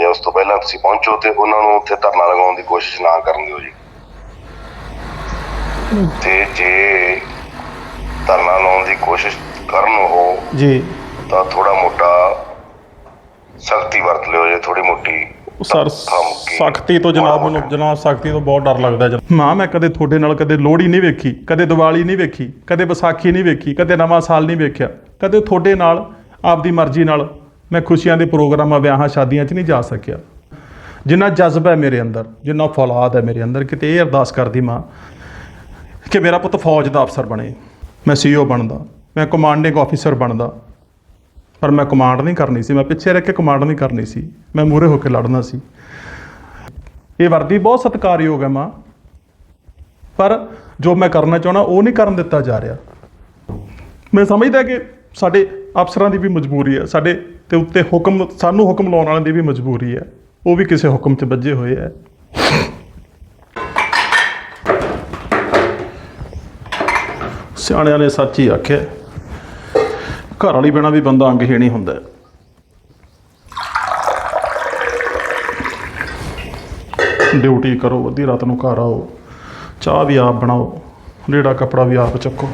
ਜਾਂ ਉਸ ਤੋਂ ਪਹਿਲਾਂ ਤੁਸੀਂ ਪਹੁੰਚੋ ਤੇ ਉਹਨਾਂ ਨੂੰ ਉੱਥੇ ਧਰਨਾ ਲਗਾਉਣ ਦੀ ਕੋਸ਼ਿਸ਼ ਨਾ ਕਰਨ ਦਿਓ ਜੀ। ਤੇ ਜੇ ਧਰਨਾ ਲਾਉਣ ਦੀ ਕੋਸ਼ਿਸ਼ ਕਰਨ ਉਹ ਜੀ। ਤਾਂ ਥੋੜਾ ਮੋਟਾ ਸਖਤੀ ਵਰਤ ਲਿਓ ਜੇ ਥੋੜੀ ਮੋਟੀ ਸਰ। ਸਖਤੀ ਤੋਂ ਜਨਾਬ ਮੈਨੂੰ ਜਨਾਬ ਸਖਤੀ ਤੋਂ ਬਹੁਤ ਡਰ ਲੱਗਦਾ ਜਨਾਬ। ਮਾਂ ਮੈਂ ਕਦੇ ਤੁਹਾਡੇ ਨਾਲ ਕਦੇ ਲੋਹੜੀ ਨਹੀਂ ਵੇਖੀ ਕਦੇ ਦੀਵਾਲੀ ਨਹੀਂ ਵੇਖੀ ਕਦੇ ਵਿਸਾਖੀ ਨਹੀਂ ਵੇਖੀ ਕਦੇ ਨਵਾਂ ਸਾਲ ਨਹੀਂ ਵੇਖਿਆ। ਕਦੇ ਤੁਹਾਡੇ ਨਾਲ ਆਪਦੀ ਮਰਜ਼ੀ ਨਾਲ ਮੈਂ ਖੁਸ਼ੀਆਂ ਦੇ ਪ੍ਰੋਗਰਾਮਾਂ ਵਿਆਹਾਂ, ਸ਼ਾਦੀਆਂ 'ਚ ਨਹੀਂ ਜਾ ਸਕਿਆ। ਜਿੰਨਾ ਜਜ਼ਬਾ ਹੈ ਮੇਰੇ ਅੰਦਰ, ਜਿੰਨਾ ਫੌਲਾਦ ਹੈ ਮੇਰੇ ਅੰਦਰ, ਕਿਤੇ ਇਹ ਅਰਦਾਸ ਕਰਦੀ ਮਾਂ ਕਿ ਮੇਰਾ ਪੁੱਤ ਫੌਜ ਦਾ ਅਫਸਰ ਬਣੇ, ਮੈਂ ਸੀਓ ਬਣਦਾ, ਮੈਂ ਕਮਾਂਡਿੰਗ ਆਫੀਸਰ ਬਣਦਾ। ਪਰ ਮੈਂ ਕਮਾਂਡ ਨਹੀਂ ਕਰਨੀ ਸੀ, ਮੈਂ ਪਿੱਛੇ ਰਹਿ ਕੇ ਕਮਾਂਡ ਨਹੀਂ ਕਰਨੀ ਸੀ, ਮੈਂ ਮੂਹਰੇ ਹੋ ਕੇ ਲੜਨਾ ਸੀ। ਇਹ ਵਰਦੀ ਬਹੁਤ ਸਤਿਕਾਰਯੋਗ ਹੈ ਮਾਂ। ਪਰ ਜੋ ਮੈਂ ਕਰਨਾ ਚਾਹਣਾ ਉਹ ਨਹੀਂ ਕਰਨ ਦਿੱਤਾ ਜਾ ਰਿਹਾ। ਮੈਂ ਸਮਝਦਾ ਕਿ ਸਾਡੇ ਅਫਸਰਾਂ ਦੀ ਵੀ ਮਜਬੂਰੀ ਹੈ, ਸਾਡੇ ਤੇ ਉੱਤੇ ਹੁਕਮ, ਸਾਨੂੰ ਹੁਕਮ ਲਾਉਣ ਵਾਲਿਆਂ ਦੀ ਵੀ ਮਜਬੂਰੀ ਹੈ, ਉਹ ਵੀ ਕਿਸੇ ਹੁਕਮ 'ਚ ਵੱਜੇ ਹੋਏ ਹੈ। ਸਿਆਣਿਆਂ ਨੇ ਸੱਚ ਹੀ ਆਖਿਆ, ਘਰ ਵਾਲੀ ਬਿਨਾ ਵੀ ਬੰਦਾ ਅੰਗਹੀਣੀ ਹੁੰਦਾ ਡਿਊਟੀ ਕਰੋ, ਅੱਧੀ ਰਾਤ ਨੂੰ ਘਰ ਆਓ, ਚਾਹ ਵੀ ਆਪ ਬਣਾਓ, ਲੀੜਾ ਕੱਪੜਾ ਵੀ ਆਪ ਚੱਕੋ।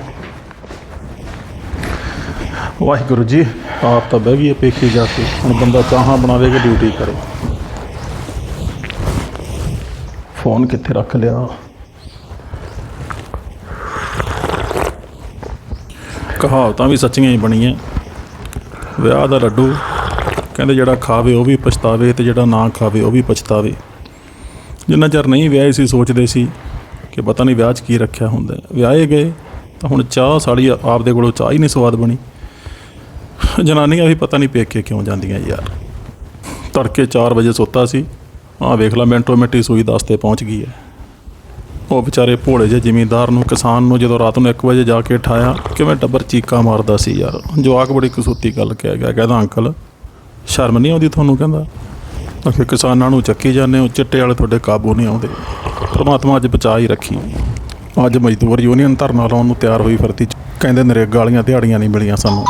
ਵਾਹਿਗੁਰੂ ਜੀ, ਆਪ ਤਾਂ ਬਹਿ ਗਈ ਪੇਖੀ ਜਾ ਕੇ। ਹੁਣ ਬੰਦਾ ਚਾਹਾਂ ਬਣਾਵੇ ਕਿ ਡਿਊਟੀ ਕਰੇ। ਫੋਨ ਕਿੱਥੇ ਰੱਖ ਲਿਆ? ਕਹਾਵਤਾਂ ਵੀ ਸੱਚੀਆਂ ਹੀ ਬਣੀਆਂ। ਵਿਆਹ ਦਾ ਲੱਡੂ, ਕਹਿੰਦੇ ਜਿਹੜਾ ਖਾਵੇ ਉਹ ਵੀ ਪਛਤਾਵੇ ਤੇ ਜਿਹੜਾ ਨਾ ਖਾਵੇ ਉਹ ਵੀ ਪਛਤਾਵੇ। ਜਿੰਨਾ ਚਿਰ ਨਹੀਂ ਵਿਆਹੇ ਸੀ, ਸੋਚਦੇ ਸੀ ਕਿ ਪਤਾ ਨਹੀਂ ਵਿਆਹ 'ਚ ਕੀ ਰੱਖਿਆ ਹੁੰਦਾ ਵਿਆਹੇ ਗਏ ਤਾਂ ਹੁਣ ਚਾਹ ਸਾਲੀ ਆਪਦੇ ਕੋਲੋਂ ਚਾਹ ਹੀ ਨਹੀਂ ਸਵਾਦ ਬਣੀ। ਜਨਾਨੀਆਂ ਵੀ ਪਤਾ ਨਹੀਂ ਪੇਕੇ ਕਿਉਂ ਜਾਂਦੀਆਂ ਯਾਰ। ਤੜਕੇ 4 ਵਜੇ ਸੁੱਤਾ ਸੀ, ਆਹ ਵੇਖ ਲਾ ਮਿੰਟੋ ਮਿੰਟੀ ਸੂਈ ਦਸ ਤੇ ਪਹੁੰਚ ਗਈ ਹੈ। ਉਹ ਵਿਚਾਰੇ ਭੋਲੇ ਜਿਹੇ ਜ਼ਿਮੀਂਦਾਰ ਨੂੰ, ਕਿਸਾਨ ਨੂੰ ਜਦੋਂ ਰਾਤ ਨੂੰ 1 ਵਜੇ ਜਾ ਕੇ ਠਾਇਆ, ਕਿਵੇਂ ਟੱਬਰ ਚੀਕਾ ਮਾਰਦਾ ਸੀ ਯਾਰ। ਜਵਾਕ ਬੜੀ ਕਸੂਤੀ ਗੱਲ ਕਹਿ ਗਿਆ, ਕਹਿੰਦਾ, ਅੰਕਲ, ਸ਼ਰਮ ਨਹੀਂ ਆਉਂਦੀ ਤੁਹਾਨੂੰ? ਕਹਿੰਦਾ। ਆਖੇ, ਕਿਸਾਨਾਂ ਨੂੰ ਚੱਕੀ ਜਾਂਦੇ ਹੋ, ਚਿੱਟੇ ਵਾਲੇ ਤੁਹਾਡੇ ਕਾਬੂ ਨਹੀਂ ਆਉਂਦੇ। ਪਰਮਾਤਮਾ ਅੱਜ ਬਚਾ ਹੀ ਰੱਖੀ ਅੱਜ ਮਜ਼ਦੂਰ ਯੂਨੀਅਨ ਧਰਨਾ ਲਾਉਣ ਨੂੰ ਤਿਆਰ ਹੋਈ ਫਿਰਤੀ ਕਹਿੰਦੇ, ਨਰੇਗਾ ਵਾਲੀਆਂ ਦਿਹਾੜੀਆਂ ਨਹੀਂ ਮਿਲੀਆਂ ਸਾਨੂੰ।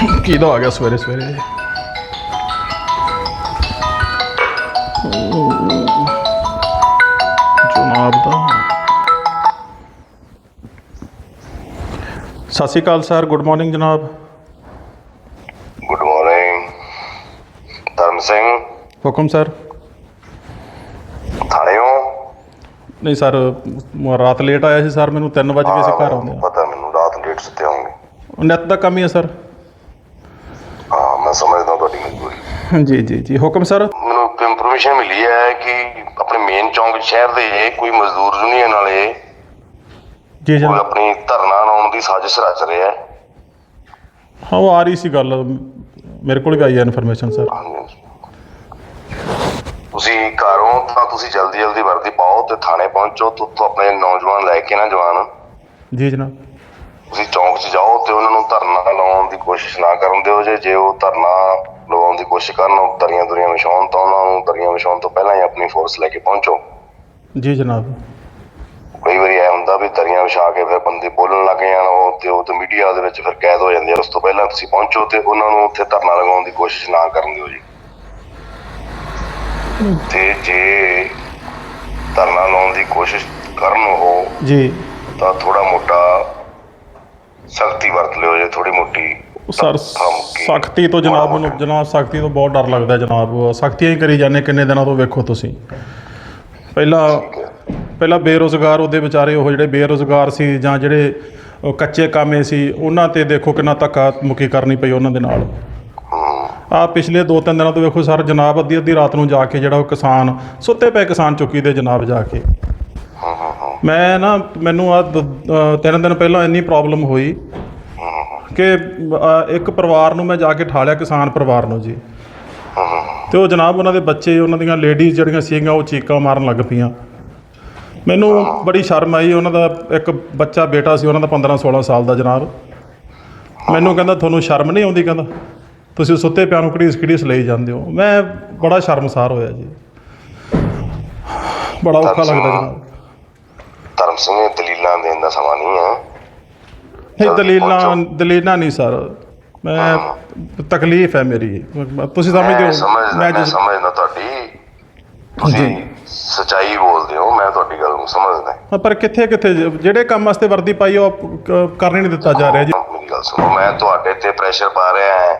ਕਿਹਦਾ ਆ ਗਿਆ ਸਵੇਰੇ ਸਵੇਰੇ ਜਨਾਬ ਦਾ Sat Shri Akal sir good morning ਜਨਾਬ ਗੁੱਡ ਮਾਰਨਿੰਗ ਧਰਮ ਸਿੰਘ ਹੁਕਮ ਸਰ ਥਾਣੇ ਹੋ ਨਹੀਂ ਸਰ ਮ- ਰਾਤ ਲੇਟ ਆਇਆ ਸੀ ਸਰ ਮੈਨੂੰ 3 ਵਜੇ ਕਿਸੇ ਘਰ ਆਉਂਦੇ ਪਤਾ ਮੈਨੂੰ ਰਾਤ ਲੇਟ ਸੁੱਤੇ ਹੋਣਗੇ ਨੈਟ ਦਾ ਕੰਮ ਹੀ ਹੈ ਸਰ ਹਾਂ ਮੈਂ ਸਮਝਦਾ ਤੁਹਾਡੀ ਮਜਬੂਰੀ ਜੀ ਜੀ ਜੀ। ਹੁਕਮ ਸਰ? ਮੈਨੂੰ ਇਨਫੋਰਮੇਸ਼ਨ ਮਿਲੀ ਹੈ ਕਿ ਆਪਣੇ ਮੇਨ ਚੌਂਕ ਸ਼ਹਿਰ ਦੇ ਕੋਈ ਮਜ਼ਦੂਰ ਯੂਨੀਅਨ ਵਾਲੇ ਜੀ ਕੋਈ ਜਨਾਬ ਆਪਣੀ ਧਰਨਾ ਲਾਉਣ ਦੀ ਸਾਜ਼ਿਸ਼ ਰਚ ਰਿਹਾ ਹੈ। ਹਾਂ ਉਹ ਆ ਰਹੀ ਸੀ ਗੱਲ। ਮੇਰੇ ਕੋਲ ਵੀ ਆਈ ਹੈ ਇਨਫੋਰਮੇਸ਼ਨ ਸਰ। ਤੁਸੀਂ ਘਰੋਂ ਤਾਂ ਤੁਸੀਂ ਜਲਦੀ ਜਲਦੀ ਵਰਦੀ ਪਾਓ ਤੇ ਥਾਣੇ ਪਹੁੰਚੋ ਤੇ ਉੱਥੋਂ ਆਪਣੇ ਨੌਜਵਾਨ ਲੈ ਕੇ ਨਾ ਜਵਾਨ। ਜੀ ਜਨਾਬ। ਤੁਸੀਂ ਚੌਂਕ 'ਚ ਜਾਓ ਤੇ ਉਹਨਾਂ ਨੂੰ ਧਰਨਾ ਲਾਉਣ ਦੀ ਕੋਸ਼ਿਸ਼ ਨਾ ਕਰਨ ਦਿਓ ਜੇ ਜੇ ਉਹ ਧਰਨਾ ਲਗਾਉਣ ਦੀ ਕੋਸ਼ਿਸ਼ ਕਰਨ ਦਰੀਆਂ ਦੁਰੀਆਂ ਵਿਛਾਉਣ ਤਾਂ ਉਹਨਾਂ ਨੂੰ ਦਰੀਆਂ ਵਿਛਾਉਣ ਤੋਂ ਪਹਿਲਾਂ ਹੀ ਆਪਣੀ ਫੋਰਸ ਲੈ ਕੇ ਪਹੁੰਚੋ। ਜੀ ਜਨਾਬ। ਕਈ ਵਾਰੀ ਐ ਹੁੰਦਾ ਵੀ ਦਰੀਆਂ ਵਿਛਾ ਕੇ ਫਿਰ ਬੰਦੇ ਬੋਲਣ ਲੱਗ ਜਾਣ ਉਹ ਤੇ ਉਹ ਤੇ ਮੀਡੀਆ ਦੇ ਵਿੱਚ ਫਿਰ ਕੈਦ ਹੋ ਜਾਂਦੇ ਆ। ਉਸ ਤੋਂ ਪਹਿਲਾਂ ਤੁਸੀਂ ਪਹੁੰਚੋ ਤੇ ਉਹਨਾਂ ਨੂੰ ਉੱਥੇ ਧਰਨਾ ਲਗਾਉਣ ਦੀ ਕੋਸ਼ਿਸ਼ ਨਾ ਕਰਨ ਦਿਓ ਜੀ। ਤੇ ਜੇ ਧਰਨਾ ਲਾਉਣ ਦੀ ਕੋਸ਼ਿਸ਼ ਕਰਨ ਉਹ ਜੀ। ਤਾਂ ਥੋੜਾ ਮੋਟਾ ਸਖਤੀ ਵਰਤ ਲਿਓ ਜੇ ਥੋੜੀ ਮੋਟੀ। ਸਰ, ਸਖਤੀ ਤੋਂ ਜਨਾਬ ਨੂੰ ਜਨਾਬ, ਸਖਤੀ ਤੋਂ ਬਹੁਤ ਡਰ ਲੱਗਦਾ ਜਨਾਬ। ਸਖਤੀਆਂ ਹੀ ਕਰੀ ਜਾਂਦੇ, ਕਿੰਨੇ ਦਿਨਾਂ ਤੋਂ ਵੇਖੋ ਤੁਸੀਂ। ਪਹਿਲਾਂ ਪਹਿਲਾਂ ਬੇਰੋਜ਼ਗਾਰ ਉਹਦੇ ਵਿਚਾਰੇ ਉਹ ਜਿਹੜੇ ਬੇਰੋਜ਼ਗਾਰ ਸੀ ਜਾਂ ਜਿਹੜੇ ਕੱਚੇ ਕਾਮੇ ਸੀ, ਉਹਨਾਂ ਤੇ ਦੇਖੋ ਕਿੰਨਾ ਧੱਕਾ ਮੁੱਕੀ ਕਰਨੀ ਪਈ ਉਹਨਾਂ ਦੇ ਨਾਲ। ਆ ਪਿਛਲੇ 2-3 ਦਿਨਾਂ ਤੋਂ ਵੇਖੋ ਸਰ, ਜਨਾਬ ਅੱਧੀ ਅੱਧੀ ਰਾਤ ਨੂੰ ਜਾ ਕੇ ਜਿਹੜਾ ਉਹ ਕਿਸਾਨ, ਸੁੱਤੇ ਪਏ ਕਿਸਾਨ ਚੁੱਕੀ ਦੇ ਜਨਾਬ ਜਾ ਕੇ। ਮੈਂ ਨਾ, ਮੈਨੂੰ ਆ ਤਿੰਨ ਦਿਨ ਪਹਿਲਾਂ ਇੰਨੀ ਪ੍ਰੋਬਲਮ ਹੋਈ। ਕਿ ਅ, ਇੱਕ ਪਰਿਵਾਰ ਨੂੰ ਮੈਂ ਜਾ ਕੇ ਠਾਲਿਆ ਕਿਸਾਨ ਪਰਿਵਾਰ ਨੂੰ ਜੀ। ਤੇ ਉਹ ਜਨਾਬ ਉਹਨਾਂ ਦੇ ਬੱਚੇ ਉਹਨਾਂ ਦੀਆਂ ਲੇਡੀਜ਼ ਜਿਹੜੀਆਂ ਸੀਗੀਆਂ ਉਹ ਚੀਕਾਂ ਮਾਰਨ ਲੱਗ ਪਈਆਂ। ਮੈਨੂੰ ਬੜੀ ਸ਼ਰਮ ਆਈ ਉਹਨਾਂ ਦਾ ਇੱਕ ਬੱਚਾ ਬੇਟਾ ਸੀ ਉਹਨਾਂ ਦਾ 15 16 ਸਾਲ ਦਾ ਜਨਾਬ। ਮੈਨੂੰ ਕਹਿੰਦਾ ਤੁਹਾਨੂੰ ਸ਼ਰਮ ਨਹੀਂ ਆਉਂਦੀ? ਕਹਿੰਦਾ ਤੁਸੀਂ ਸੁੱਤੇ ਪਿਆਂ ਨੂੰ ਘੜੀਸ ਘੜੀਸ ਲਈ ਜਾਂਦੇ ਹੋ। ਮੈਂ ਬੜਾ ਸ਼ਰਮਸਾਰ ਹੋਇਆ ਜੀ। ਬੜਾ ਔਖਾ ਲੱਗਦਾ ਜਨਾਬ। ਧਰਮ ਸਿੰਘ ਇਹ ਦਲੀਲਾਂ ਦੇਣ ਦਾ ਸਮਾਂ ਨਹੀਂ ਹੈ। ਇਹ ਦਲੀਲਾਂ ਦਲੀਲਾਂ ਨਹੀਂ ਸਰ। ਮੈਂ ਤਕਲੀਫ ਹੈ ਮੇਰੀ। ਤੁਸੀਂ ਸਮਝਦੇ ਮੈਂ ਹੋ ਮੈਂ ਜਿਸ- ਸਮਝਦਾ ਤੁਹਾਡੀ। ਤੁਸੀਂ ਸਚਾਈ ਬੋਲਦੇ ਹੋ ਮੈਂ ਤੁਹਾਡੀ ਗੱਲ ਨੂੰ ਸਮਝਦਾ। ਹਾਂ, ਪਰ ਕਿੱਥੇ ਕਿੱਥੇ ਜਿਹੜੇ ਕੰਮ ਵਾਸਤੇ ਵਰਦੀ ਪਾਈ ਉਹ ਕਰਨ ਨਹੀਂ ਦਿੱਤਾ ਜਾ ਰਿਹਾ ਜੀ। ਮੇਰੀ ਗੱਲ ਸੁਣੋ ਮੈਂ ਤੁਹਾਡੇ ਤੇ ਪ੍ਰੈਸ਼ਰ ਪਾ ਰਿਹਾ ਹਾਂ।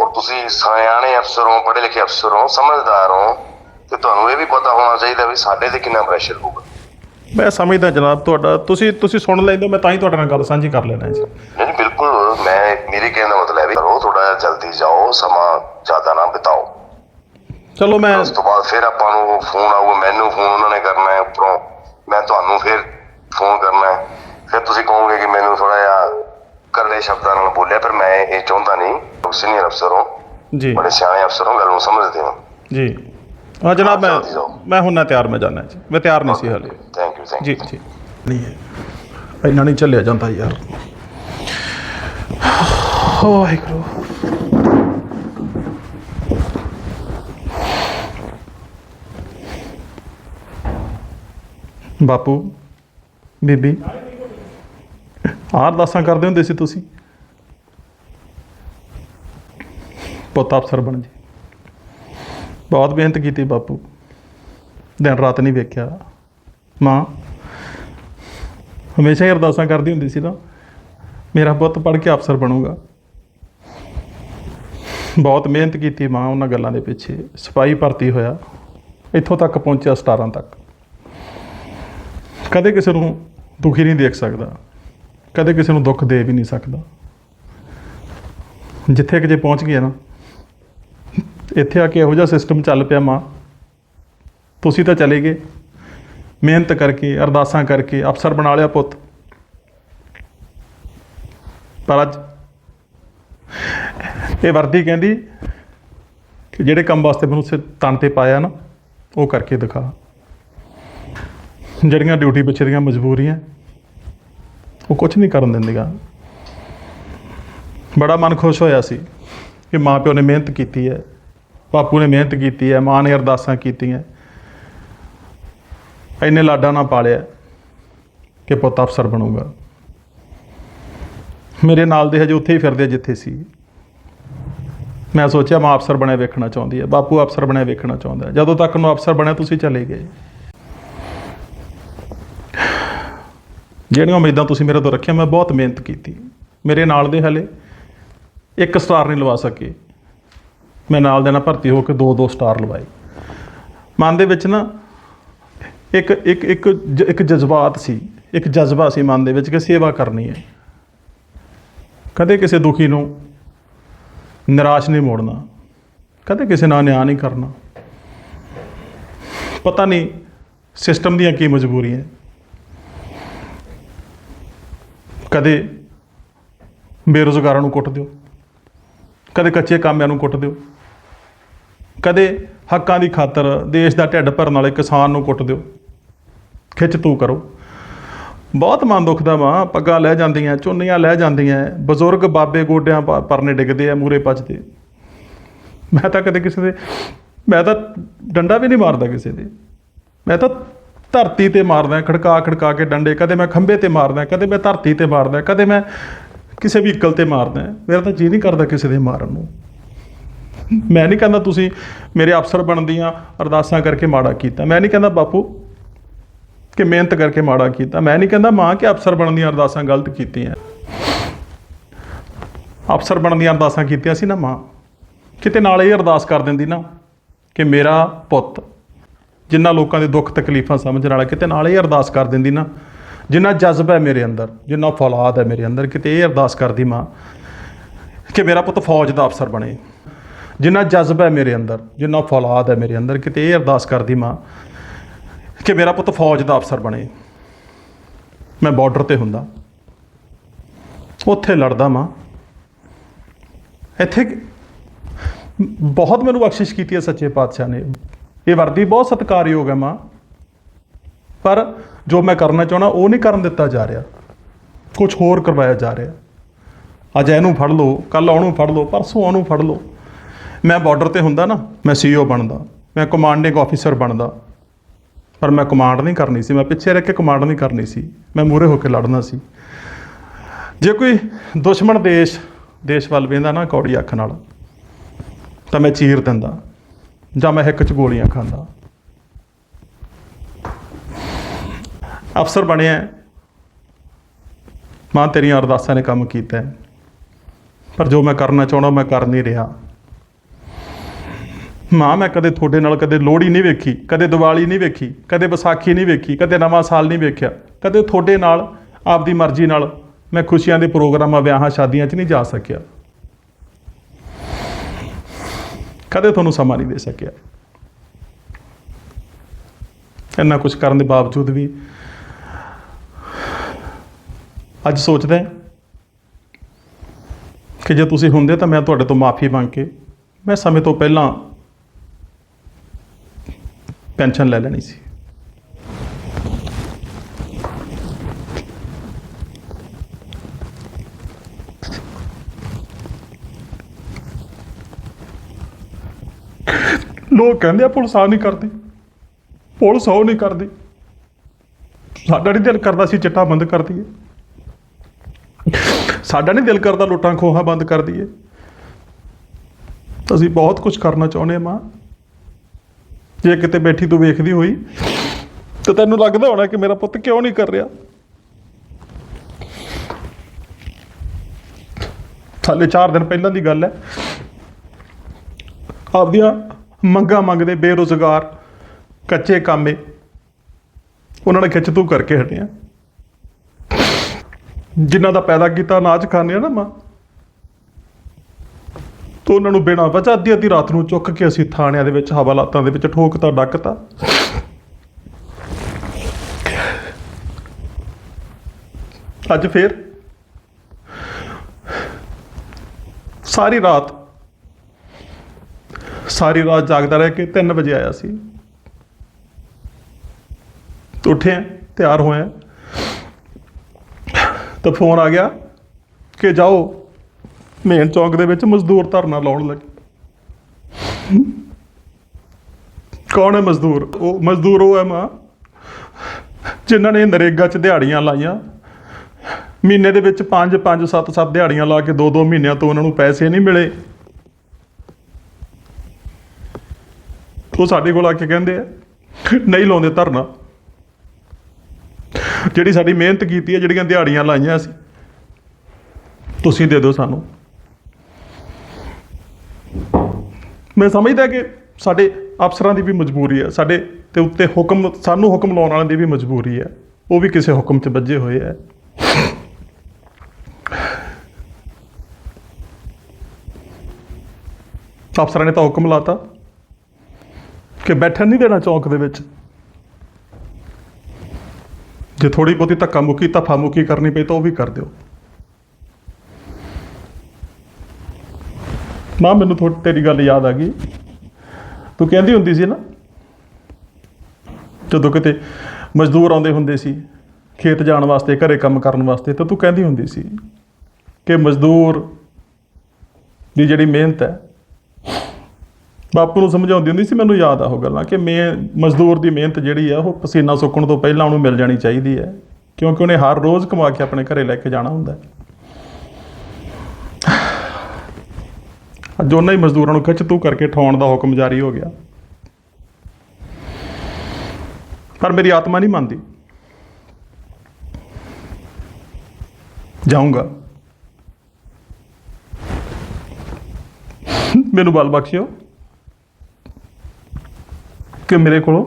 ਔਰ ਤੁਸੀਂ ਸਿਆਣੇ ਅਫਸਰ ਹੋ ਪੜ੍ਹੇ ਲਿਖੇ ਅਫਸਰ ਹੋ ਸਮਝਦਾਰ ਹੋ ਤੇ ਤੁਹਾਨੂੰ ਇਹ ਵੀ ਪਤਾ ਹੋਣਾ ਚਾਹੀਦਾ ਵੀ ਸਾਡੇ ਤੇ ਕਿੰਨਾ ਪ੍ਰੈਸ਼ਰ ਹੋਊਗਾ। ਮੈਂ ਸਮਝਦਾ ਜਨਾਬ ਤੁਹਾਡਾ। ਤੁਸੀਂ ਤੁਸੀਂ ਸੁਣ ਲੈਂਦੇ ਹੋ ਮੈਂ ਤਾਂ ਹੀ ਤੁਹਾਡੇ ਨਾਲ ਗੱਲ ਸਾਂਝੀ ਕਰ ਲੈਣਾ ਜੀ। ਨਹੀਂ ਬਿਲਕੁਲ। ਮੈਂ ਮੇਰੇ ਕਹਿਣ ਦਾ ਮਤਲਬ ਹੈ ਵੀ ਕਰੋ ਥੋੜਾ ਜਿਹਾ ਜਲਦੀ ਜਾਓ ਸਮਾਂ ਜ਼ਿਆਦਾ ਨਾ ਬਿਤਾਓ। ਚਲੋ ਮੈਂ ਉਸ ਤੋਂ ਬਾਅਦ ਫਿਰ ਆਪਾਂ ਨੂੰ ਫੋਨ ਆਊਗਾ ਮੈਨੂੰ ਫੋਨ ਉਹਨਾਂ ਨੇ ਕਰਨਾ ਹੈ ਉੱਪਰੋਂ। ਮੈਂ ਤੁਹਾਨੂੰ ਫਿਰ ਫੋਨ ਕਰਨਾ ਹੈ। ਫਿਰ ਤੁਸੀਂ ਕਹੋਗੇ ਕਿ ਮੈਨੂੰ ਥੋੜਾ ਜਿਹਾ ਕਰੜੇ ਸ਼ਬਦਾਂ ਨਾਲ ਬੋਲਿਆ ਪਰ ਮੈਂ ਇਹ ਚਾਹੁੰਦਾ ਨਹੀਂ। ਸੀਨੀਅਰ ਅਫਸਰ ਹੋ। ਜੀ। ਬੜੇ ਸਿਆਣੇ ਅਫਸਰ ਹੋ ਗੱਲ ਨੂੰ ਸਮਝਦੇ ਹੋ। ਜੀ। ਹਾਂ ਜਨਾਬ ਮੈਂ। ਮੈਂ ਹੁਣ ਨਾ ਤਿਆਰ ਮੈਂ ਜਾਣਾ ਜੀ। ਮੈਂ ਤਿਆਰ ਨਹੀਂ ਸੀ ਹਾਲੇ। ਜੀ ਜੀ। ਨਹੀਂ ਹੈ ਇੰਨਾ ਨਹੀਂ ਚੱਲਿਆ ਜਾਂਦਾ ਯਾਰ। ਹੋ ਵਾਹਿਗੁਰੂ। ਬਾਪੂ ਬੀਬੀ ਆਹ ਅਰਦਾਸਾਂ ਕਰਦੇ ਹੁੰਦੇ ਸੀ ਤੁਸੀਂ? ਪੁੱਤ ਅਫਸਰ ਬਣ ਜੀ। ਬਹੁਤ ਮਿਹਨਤ ਕੀਤੀ ਬਾਪੂ। ਦਿਨ ਰਾਤ ਨਹੀਂ ਵੇਖਿਆ। ਮਾਂ। ਹਮੇਸ਼ਾ ਹੀ ਅਰਦਾਸਾਂ ਕਰਦੀ ਹੁੰਦੀ ਸੀ ਨਾ, ਮੇਰਾ ਪੁੱਤ ਪੜ੍ਹ ਕੇ ਅਫਸਰ ਬਣੂਗਾ। ਬਹੁਤ ਮਿਹਨਤ ਕੀਤੀ ਮਾਂ ਉਹਨਾਂ ਗੱਲਾਂ ਦੇ ਪਿੱਛੇ, ਸਿਪਾਹੀ ਭਰਤੀ ਹੋਇਆ, ਇੱਥੋਂ ਤੱਕ ਪਹੁੰਚਿਆ ਸਟਾਰਾਂ ਤੱਕ। ਕਦੇ ਕਿਸੇ ਨੂੰ ਦੁਖੀ ਨਹੀਂ ਦੇਖ ਸਕਦਾ, ਕਦੇ ਕਿਸੇ ਨੂੰ ਦੁੱਖ ਦੇ ਵੀ ਨਹੀਂ ਸਕਦਾ। ਜਿੱਥੇ ਕਿ ਜੇ ਪਹੁੰਚ ਗਿਆ ਨਾ, ਇੱਥੇ ਆ ਕੇ ਇਹੋ ਜਿਹਾ ਸਿਸਟਮ ਚੱਲ ਪਿਆ ਮਾਂ। ਤੁਸੀਂ ਤਾਂ ਚਲੇ ਗਏ। ਮਿਹਨਤ ਕਰਕੇ, ਅਰਦਾਸਾਂ ਕਰਕੇ, ਅਫਸਰ ਬਣਾ ਲਿਆ ਪੁੱਤ। ਪਰ ਅੱਜ ਇਹ ਵਰਦੀ ਕਹਿੰਦੀ ਕਿ ਜਿਹੜੇ ਕੰਮ ਵਾਸਤੇ ਮੈਨੂੰ ਸੇ ਤਨ ਤੇ ਪਾਇਆ ਨਾ, ਉਹ ਕਰਕੇ ਦਿਖਾ। ਜਿਹੜੀਆਂ ਡਿਊਟੀ ਪਿੱਛੇ ਦੀਆਂ ਮਜਬੂਰੀਆਂ, ਉਹ ਕੁਝ ਨਹੀਂ ਕਰਨ ਦਿੰਦੀਆਂ। ਬੜਾ ਮਨ ਖੁਸ਼ ਹੋਇਆ ਸੀ ਕਿ ਮਾਂ ਪਿਓ ਨੇ ਮਿਹਨਤ ਕੀਤੀ ਹੈ, ਬਾਪੂ ਨੇ ਮਿਹਨਤ ਕੀਤੀ ਹੈ, ਮਾਂ ਨੇ ਅਰਦਾਸਾਂ ਕੀਤੀਆਂ। ਇੰਨੇ ਲਾਡਾਂ ਨਾਲ ਪਾਲਿਆ ਕਿ ਪੁੱਤ ਅਫਸਰ ਬਣੂਗਾ। ਮੇਰੇ ਨਾਲ ਦੇ ਹਜੇ ਉੱਥੇ ਹੀ ਫਿਰਦੇ ਜਿੱਥੇ ਸੀ। ਮੈਂ ਸੋਚਿਆ ਮਾਂ ਅਫਸਰ ਬਣਿਆ ਵੇਖਣਾ ਚਾਹੁੰਦੀ ਹੈ ਬਾਪੂ ਅਫਸਰ ਬਣਿਆ ਵੇਖਣਾ ਚਾਹੁੰਦਾ। ਜਦੋਂ ਤੱਕ ਨੂੰ ਅਫਸਰ ਬਣਿਆ ਤੁਸੀਂ ਚਲੇ ਗਏ। ਜਿਹੜੀਆਂ ਉਮੀਦਾਂ ਤੁਸੀਂ ਮੇਰੇ ਤੋਂ ਰੱਖੀਆਂ, ਮੈਂ ਬਹੁਤ ਮਿਹਨਤ ਕੀਤੀ। ਮੇਰੇ ਨਾਲ ਦੇ ਹਲੇ ਇੱਕ ਸਟਾਰ ਨਹੀਂ ਲਵਾ ਸਕੇ। ਮੈਂ ਨਾਲ ਦੇ ਨਾਲ ਭਰਤੀ ਹੋ ਕੇ ਦੋ ਦੋ ਸਟਾਰ ਲਵਾਏ। ਮਨ ਦੇ ਵਿੱਚ ਨਾ ਇੱਕ ਇੱਕ ਇੱਕ ਜ- ਇੱਕ ਜਜ਼ਬਾਤ ਸੀ, ਇੱਕ ਜਜ਼ਬਾ ਸੀ ਮਨ ਦੇ ਵਿੱਚ ਕਿ ਸੇਵਾ ਕਰਨੀ ਹੈ। ਕਦੇ ਕਿਸੇ ਦੁਖੀ ਨੂੰ ਨਿਰਾਸ਼ ਨਹੀਂ ਮੋੜਨਾ, ਕਦੇ ਕਿਸੇ ਨਾਲ ਨਿਆਂ ਨਹੀਂ ਕਰਨਾ। ਪਤਾ ਨਹੀਂ ਸਿਸਟਮ ਦੀਆਂ ਕੀ ਮਜਬੂਰੀਆਂ ਕਦੇ ਬੇਰੁਜ਼ਗਾਰਾਂ ਨੂੰ ਕੁੱਟ ਦਿਓ, ਕਦੇ ਕੱਚੇ ਕਾਮਿਆਂ ਨੂੰ ਕੁੱਟ ਦਿਓ, ਕਦੇ ਹੱਕਾਂ ਦੀ ਖਾਤਰ ਦੇਸ਼ ਦਾ ਢਿੱਡ ਭਰਨ ਵਾਲੇ ਕਿਸਾਨ ਨੂੰ ਕੁੱਟ ਦਿਓ। ਖਿੱਚ ਤੂ ਕਰੋ। ਬਹੁਤ ਮਨ ਦੁਖਦਾ ਵਾ ਪੱਗਾਂ ਲੈ ਜਾਂਦੀਆਂ, ਚੁੰਨੀਆਂ ਲੈ ਜਾਂਦੀਆਂ, ਬਜ਼ੁਰਗ ਬਾਬੇ ਗੋਡਿਆਂ ਪ- ਪਰਨੇ ਡਿੱਗਦੇ ਆ ਮੂਰੇ ਪੱਜਦੇ ਮੈਂ ਤਾਂ ਕਦੇ ਕਿਸੇ ਦੇ, ਮੈਂ ਤਾਂ ਡੰਡਾ ਵੀ ਨਹੀਂ ਮਾਰਦਾ ਕਿਸੇ ਦੇ। ਮੈਂ ਤਾਂ ਧਰਤੀ ਤੇ ਮਾਰਦਾ, ਖੜਕਾ ਖੜਕਾ ਕੇ ਡੰਡੇ, ਕਦੇ ਮੈਂ ਖੰਭੇ ਤੇ ਮਾਰਦਾ, ਕਦੇ ਮੈਂ ਧਰਤੀ ਤੇ ਮਾਰਦਾ, ਕਦੇ ਮੈਂ ਕਿਸੇ ਵੀ ਵਹੀਕਲ ਤੇ ਮਾਰਦਾ। ਮੇਰਾ ਤਾਂ ਜੀ ਨਹੀਂ ਕਰਦਾ ਕਿਸੇ ਦੇ ਮਾਰਨ ਨੂੰ। ਮੈਂ ਨਹੀਂ ਕਹਿੰਦਾ ਤੁਸੀਂ ਮੇਰੇ ਅਫਸਰ ਬਣਦੀਆਂ, ਅਰਦਾਸਾਂ ਕਰਕੇ ਮਾੜਾ ਕੀਤਾ। ਮੈਂ ਨਹੀਂ ਕਹਿੰਦਾ, ਬਾਪੂ ਕਿ ਮਿਹਨਤ ਕਰਕੇ ਮਾੜਾ ਕੀਤਾ। ਮੈਂ ਨਹੀਂ ਕਹਿੰਦਾ ਮਾਂ ਕਿ ਅਫਸਰ ਬਣਨ ਦੀਆਂ ਅਰਦਾਸਾਂ ਗਲਤ ਕੀਤੀਆਂ। ਅਫਸਰ ਬਣਨ ਦੀਆਂ ਅਰਦਾਸਾਂ ਕੀਤੀਆਂ ਸੀ ਨਾ ਮਾਂ। ਕਿਤੇ ਨਾਲ ਇਹ ਅਰਦਾਸ ਕਰ ਦਿੰਦੀ ਨਾ ਕਿ ਮੇਰਾ ਪੁੱਤ, ਜਿੰਨਾ ਲੋਕਾਂ ਦੇ ਦੁੱਖ ਤਕਲੀਫਾਂ ਸਮਝਣ ਵਾਲਾ, ਕਿਤੇ ਨਾਲ ਇਹ ਅਰਦਾਸ ਕਰ ਦਿੰਦੀ ਨਾ, ਜਿੰਨਾ ਜਜ਼ਬਾ ਹੈ ਮੇਰੇ ਅੰਦਰ, ਜਿੰਨਾ ਫੌਲਾਦ ਹੈ ਮੇਰੇ ਅੰਦਰ, ਕਿਤੇ ਇਹ ਅਰਦਾਸ ਕਰਦੀ ਮਾਂ ਕਿ ਮੇਰਾ ਪੁੱਤ ਫੌਜ ਦਾ ਅਫਸਰ ਬਣੇ। ਜਿੰਨਾ ਜਜ਼ਬਾ ਹੈ ਮੇਰੇ ਅੰਦਰ, ਜਿੰਨਾ ਫੌਲਾਦ ਹੈ ਮੇਰੇ ਅੰਦਰ, ਕਿਤੇ ਇਹ ਅਰਦਾਸ ਕਰਦੀ ਮਾਂ ਕਿ ਮੇਰਾ ਪੁੱਤ ਫੌਜ ਦਾ ਅਫਸਰ ਬਣੇ। ਮੈਂ ਬਾਰਡਰ ਤੇ ਹੁੰਦਾ। ਉੱਥੇ ਲੜਦਾ ਮਾਂ। ਇੱਥੇ ਬਹੁਤ ਮੈਨੂੰ ਬਖਸ਼ਿਸ਼ ਕੀਤੀ ਹੈ ਸੱਚੇ ਪਾਤਸ਼ਾਹ ਨੇ। ਇਹ ਵਰਦੀ ਬਹੁਤ ਸਤਿਕਾਰਯੋਗ ਹੈ ਮਾਂ। ਪਰ ਜੋ ਮੈਂ ਕਰਨਾ ਚਾਹਣਾ ਉਹ ਨਹੀਂ ਕਰਨ ਦਿੱਤਾ ਜਾ ਰਿਹਾ। ਕੁਝ ਹੋਰ ਕਰਵਾਇਆ ਜਾ ਰਿਹਾ। ਅੱਜ ਇਹਨੂੰ ਫੜ ਲਓ ਕੱਲ ਉਹਨੂੰ ਫੜ ਲਓ, ਪਰਸੋਂ ਉਹਨੂੰ ਫੜ ਲਓ। ਮੈਂ ਬਾਰਡਰ ਤੇ ਹੁੰਦਾ ਨਾ, ਮੈਂ ਸੀਈਓ ਬਣਦਾ। ਮੈਂ ਕਮਾਂਡਿੰਗ ਆਫੀਸਰ ਬਣਦਾ। ਪਰ ਮੈਂ ਕਮਾਂਡ ਨਹੀਂ ਕਰਨੀ ਸੀ, ਮੈਂ ਪਿੱਛੇ ਰਹਿ ਕੇ ਕਮਾਂਡ ਨਹੀਂ ਕਰਨੀ ਸੀ, ਮੈਂ ਮੂਹਰੇ ਹੋ ਕੇ ਲੜਨਾ ਸੀ। ਜੇ ਕੋਈ ਦੁਸ਼ਮਣ ਦੇਸ਼ ਦੇਸ਼ ਵੱਲ ਵੇਂਦਾ ਨਾ ਕੌੜੀ ਅੱਖ ਨਾਲ, ਤਾਂ ਮੈਂ ਚੀਰ ਦਿੰਦਾ, ਜਾਂ ਮੈਂ ਹਿੱਕ 'ਚ ਗੋਲੀਆਂ ਖਾਂਦਾ। ਅਫਸਰ ਬਣਿਆ ਮਾਂ ਤੇਰੀਆਂ ਅਰਦਾਸਾਂ ਨੇ ਕੰਮ ਕੀਤਾ ਪਰ ਜੋ ਮੈਂ ਕਰਨਾ ਚਾਹੁੰਦਾ ਮੈਂ ਕਰ ਨਹੀਂ ਰਿਹਾ। ਮਾਂ ਮੈਂ ਕਦੇ ਤੁਹਾਡੇ ਨਾਲ ਕਦੇ ਲੋਹੜੀ ਨਹੀਂ ਵੇਖੀ, ਕਦੇ ਦੀਵਾਲੀ ਨਹੀਂ ਵੇਖੀ, ਕਦੇ ਵਿਸਾਖੀ ਨਹੀਂ ਵੇਖੀ, ਕਦੇ ਨਵਾਂ ਸਾਲ ਨਹੀਂ ਵੇਖਿਆ, ਕਦੇ ਤੁਹਾਡੇ ਨਾਲ, ਆਪਦੀ ਮਰਜ਼ੀ ਨਾਲ ਮੈਂ ਖੁਸ਼ੀਆਂ ਦੇ ਪ੍ਰੋਗਰਾਮਾਂ, ਵਿਆਹਾਂ, ਸ਼ਾਦੀਆਂ 'ਚ ਨਹੀਂ ਜਾ ਸਕਿਆ। ਕਦੇ ਤੁਹਾਨੂੰ ਸਮਾਂ ਨਹੀਂ ਦੇ ਸਕਿਆ। ਇੰਨਾ ਕੁਝ ਕਰਨ ਦੇ ਬਾਵਜੂਦ ਵੀ ਅੱਜ ਸੋਚਦਾ ਕਿ ਜੇ ਤੁਸੀਂ ਹੁੰਦੇ ਤਾਂ ਮੈਂ ਤੁਹਾਡੇ ਤੋਂ ਮਾਫੀ ਮੰਗ ਕੇ, ਮੈਂ ਸਮੇਂ ਤੋਂ ਪਹਿਲਾਂ ਪੈਨਸ਼ਨ ਲੈ ਲੈਣੀ ਸੀ। ਲੋਕ ਕਹਿੰਦੇ ਆ, ਪੁਲਿਸ ਆ ਨਹੀਂ ਕਰਦੀ। ਪੁਲਿਸ ਉਹ ਨਹੀਂ ਕਰਦੀ। ਸਾਡਾ ਨਹੀਂ ਦਿਲ ਕਰਦਾ ਸੀ ਚਿੱਟਾ ਬੰਦ ਕਰ ਦਈਏ। ਸਾਡਾ ਨਹੀਂ ਦਿਲ ਕਰਦਾ ਲੁੱਟਾਂ ਖੋਹਾਂ ਬੰਦ ਕਰ ਦਈਏ। ਅਸੀਂ ਬਹੁਤ ਕੁਝ ਕਰਨਾ ਚਾਹੁੰਦੇ ਹਾਂ ਮਾਂ। ਜੇ ਕਿਤੇ ਬੈਠੀ ਤੂੰ ਵੇਖਦੀ ਹੋਈ, ਤਾਂ ਤੈਨੂੰ ਲੱਗਦਾ ਹੋਣਾ ਕਿ ਮੇਰਾ ਪੁੱਤ ਕਿਉਂ ਨਹੀਂ ਕਰ ਰਿਹਾ? ਥੱਲੇ 4 ਦਿਨ ਪਹਿਲਾਂ ਦੀ ਗੱਲ ਹੈ। ਆਪਦੀਆਂ ਮੰਗਾਂ ਮੰਗਦੇ ਬੇਰੁਜ਼ਗਾਰ, ਕੱਚੇ ਕਾਮੇ, ਉਹਨਾਂ ਨੇ ਖਿੱਚ ਤੂੰ ਕਰਕੇ ਹਟਿਆ। ਜਿਨ੍ਹਾਂ ਦਾ ਪੈਦਾ ਕੀਤਾ ਅਨਾਜ ਖਾਂਦੇ ਆ ਨਾ ਮਾਂ ਤੋਂ ਉਹਨਾਂ ਨੂੰ ਬਿਨਾਂ ਵਜ੍ਹਾ ਅੱਧੀ ਅੱਧੀ ਰਾਤ ਨੂੰ ਚੁੱਕ ਕੇ ਅਸੀਂ ਥਾਣਿਆਂ ਦੇ ਵਿੱਚ ਹਵਾਲਾਤਾਂ ਦੇ ਵਿੱਚ ਠੋਕਤਾ ਡੱਕਤਾ ਅੱਜ ਫੇਰ ਸਾਰੀ ਰਾਤ ਸਾਰੀ ਰਾਤ ਜਾਗਦਾ ਰਹਿ ਕੇ 3 ਵਜੇ ਆਇਆ ਸੀ। ਉੱਠਿਆ, ਤਿਆਰ ਹੋਇਆ। ਤਾਂ ਫੋਨ ਆ ਗਿਆ ਕਿ ਜਾਓ ਮੇਨ ਚੌਂਕ ਦੇ ਵਿੱਚ ਮਜ਼ਦੂਰ ਧਰਨਾ ਲਾਉਣ ਲੱਗੇ। ਕੌਣ ਹੈ ਮਜ਼ਦੂਰ? ਉਹ ਮਜ਼ਦੂਰ ਉਹ ਹੈ ਮਾਂ, ਜਿਨ੍ਹਾਂ ਨੇ ਨਰੇਗਾ 'ਚ ਦਿਹਾੜੀਆਂ ਲਾਈਆਂ। ਮਹੀਨੇ ਦੇ ਵਿੱਚ 5 5 7 7 ਦਿਹਾੜੀਆਂ ਲਾ ਕੇ 2 2 ਮਹੀਨਿਆਂ ਤੋਂ ਉਹਨਾਂ ਨੂੰ ਪੈਸੇ ਨਹੀਂ ਮਿਲੇ। ਉਹ ਸਾਡੇ ਕੋਲ ਆ ਕੇ ਕਹਿੰਦੇ ਆ, ਨਹੀਂ ਲਾਉਂਦੇ ਧਰਨਾ। ਜਿਹੜੀ ਸਾਡੀ ਮਿਹਨਤ ਕੀਤੀ ਹੈ, ਜਿਹੜੀਆਂ ਦਿਹਾੜੀਆਂ ਲਾਈਆਂ ਅਸੀਂ, ਤੁਸੀਂ ਦੇ ਦਿਓ ਸਾਨੂੰ। ਮੈਂ ਸਮਝਦਾ ਕਿ ਸਾਡੇ ਅਫਸਰਾਂ ਦੀ ਵੀ ਮਜਬੂਰੀ ਹੈ, ਸਾਡੇ ਤੇ ਉੱਤੇ ਹੁਕਮ, ਸਾਨੂੰ ਹੁਕਮ ਲਾਉਣ ਵਾਲਿਆਂ ਦੀ ਵੀ ਮਜਬੂਰੀ ਹੈ। ਉਹ ਵੀ ਕਿਸੇ ਹੁਕਮ 'ਚ ਵੱਜੇ ਹੋਏ ਹੈ। ਅਫਸਰਾਂ ਨੇ ਤਾਂ ਹੁਕਮ ਲਾਤਾ ਕਿ ਬੈਠਣ ਨਹੀਂ ਦੇਣਾ ਚੌਂਕ ਦੇ ਵਿੱਚ। ਜੇ ਥੋੜੀ ਬਹੁਤੀ ਧੱਕਾ ਮੁੱਕੀ ਧੱਫਾ ਮੁੱਕੀ ਕਰਨੀ ਪਈ ਤਾਂ ਉਹ ਵੀ ਕਰ ਦਿਓ। ਮਾਂ, ਮੈਨੂੰ ਥੋੜੀ ਤੇਰੀ ਗੱਲ ਯਾਦ ਆ ਗਈ। ਤੂੰ ਕਹਿੰਦੀ ਹੁੰਦੀ ਸੀ ਨਾ, ਜਦੋਂ ਕਿਤੇ ਮਜ਼ਦੂਰ ਆਉਂਦੇ ਹੁੰਦੇ ਸੀ, ਖੇਤ ਜਾਣ ਵਾਸਤੇ, ਘਰੇ ਕੰਮ ਕਰਨ ਵਾਸਤੇ, ਤਾਂ ਤੂੰ ਕਹਿੰਦੀ ਹੁੰਦੀ ਸੀ ਕਿ ਮਜ਼ਦੂਰ ਦੀ ਜਿਹੜੀ ਮਿਹਨਤ ਹੈ, ਬਾਪੂ ਨੂੰ ਸਮਝਾਉਂਦੀ ਹੁੰਦੀ ਸੀ, ਮੈਨੂੰ ਯਾਦ ਆ ਉਹ ਗੱਲਾਂ ਕਿ ਮੈਂ ਮਜ਼ਦੂਰ ਦੀ ਮਿਹਨਤ ਜਿਹੜੀ ਆ, ਉਹ ਪਸੀਨਾ ਸੁੱਕਣ ਤੋਂ ਪਹਿਲਾਂ ਉਹਨੂੰ ਮਿਲ ਜਾਣੀ ਚਾਹੀਦੀ ਹੈ, ਕਿਉਂਕਿ ਉਹਨੇ ਹਰ ਰੋਜ਼ ਕਮਾ ਕੇ ਆਪਣੇ ਘਰੇ ਲੈ ਕੇ ਜਾਣਾ ਹੁੰਦਾ ਹੈ। ਅੱਜ ਹੀ ਮਜ਼ਦੂਰਾਂ ਨੂੰ ਖਿੱਚ ਤੂੰ ਕਰਕੇ ਠਾਉਣ ਦਾ ਹੁਕਮ ਜਾਰੀ ਹੋ ਗਿਆ। ਪਰ ਮੇਰੀ ਆਤਮਾ ਨਹੀਂ ਮੰਨਦੀ। ਜਾਊਂਗਾ। ਮੈਨੂੰ ਬਲ ਬਖਸ਼ਿਓ ਕਿ ਮੇਰੇ ਕੋਲੋਂ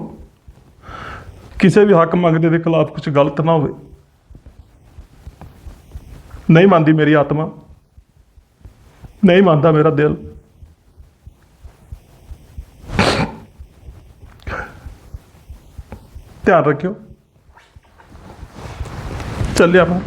ਕਿਸੇ ਵੀ ਹੱਕ ਮੰਗਦੇ ਦੇ ਖਿਲਾਫ ਕੁਝ ਗਲਤ ਨਾ ਹੋਵੇ। ਨਹੀਂ ਮੰਨਦੀ ਮੇਰੀ ਆਤਮਾ। ਨਹੀਂ ਮੰਨਦਾ ਮੇਰਾ ਦਿਲ। ਧਿਆਨ ਰੱਖਿਓ। ਚੱਲਿਆ ਮੈਂ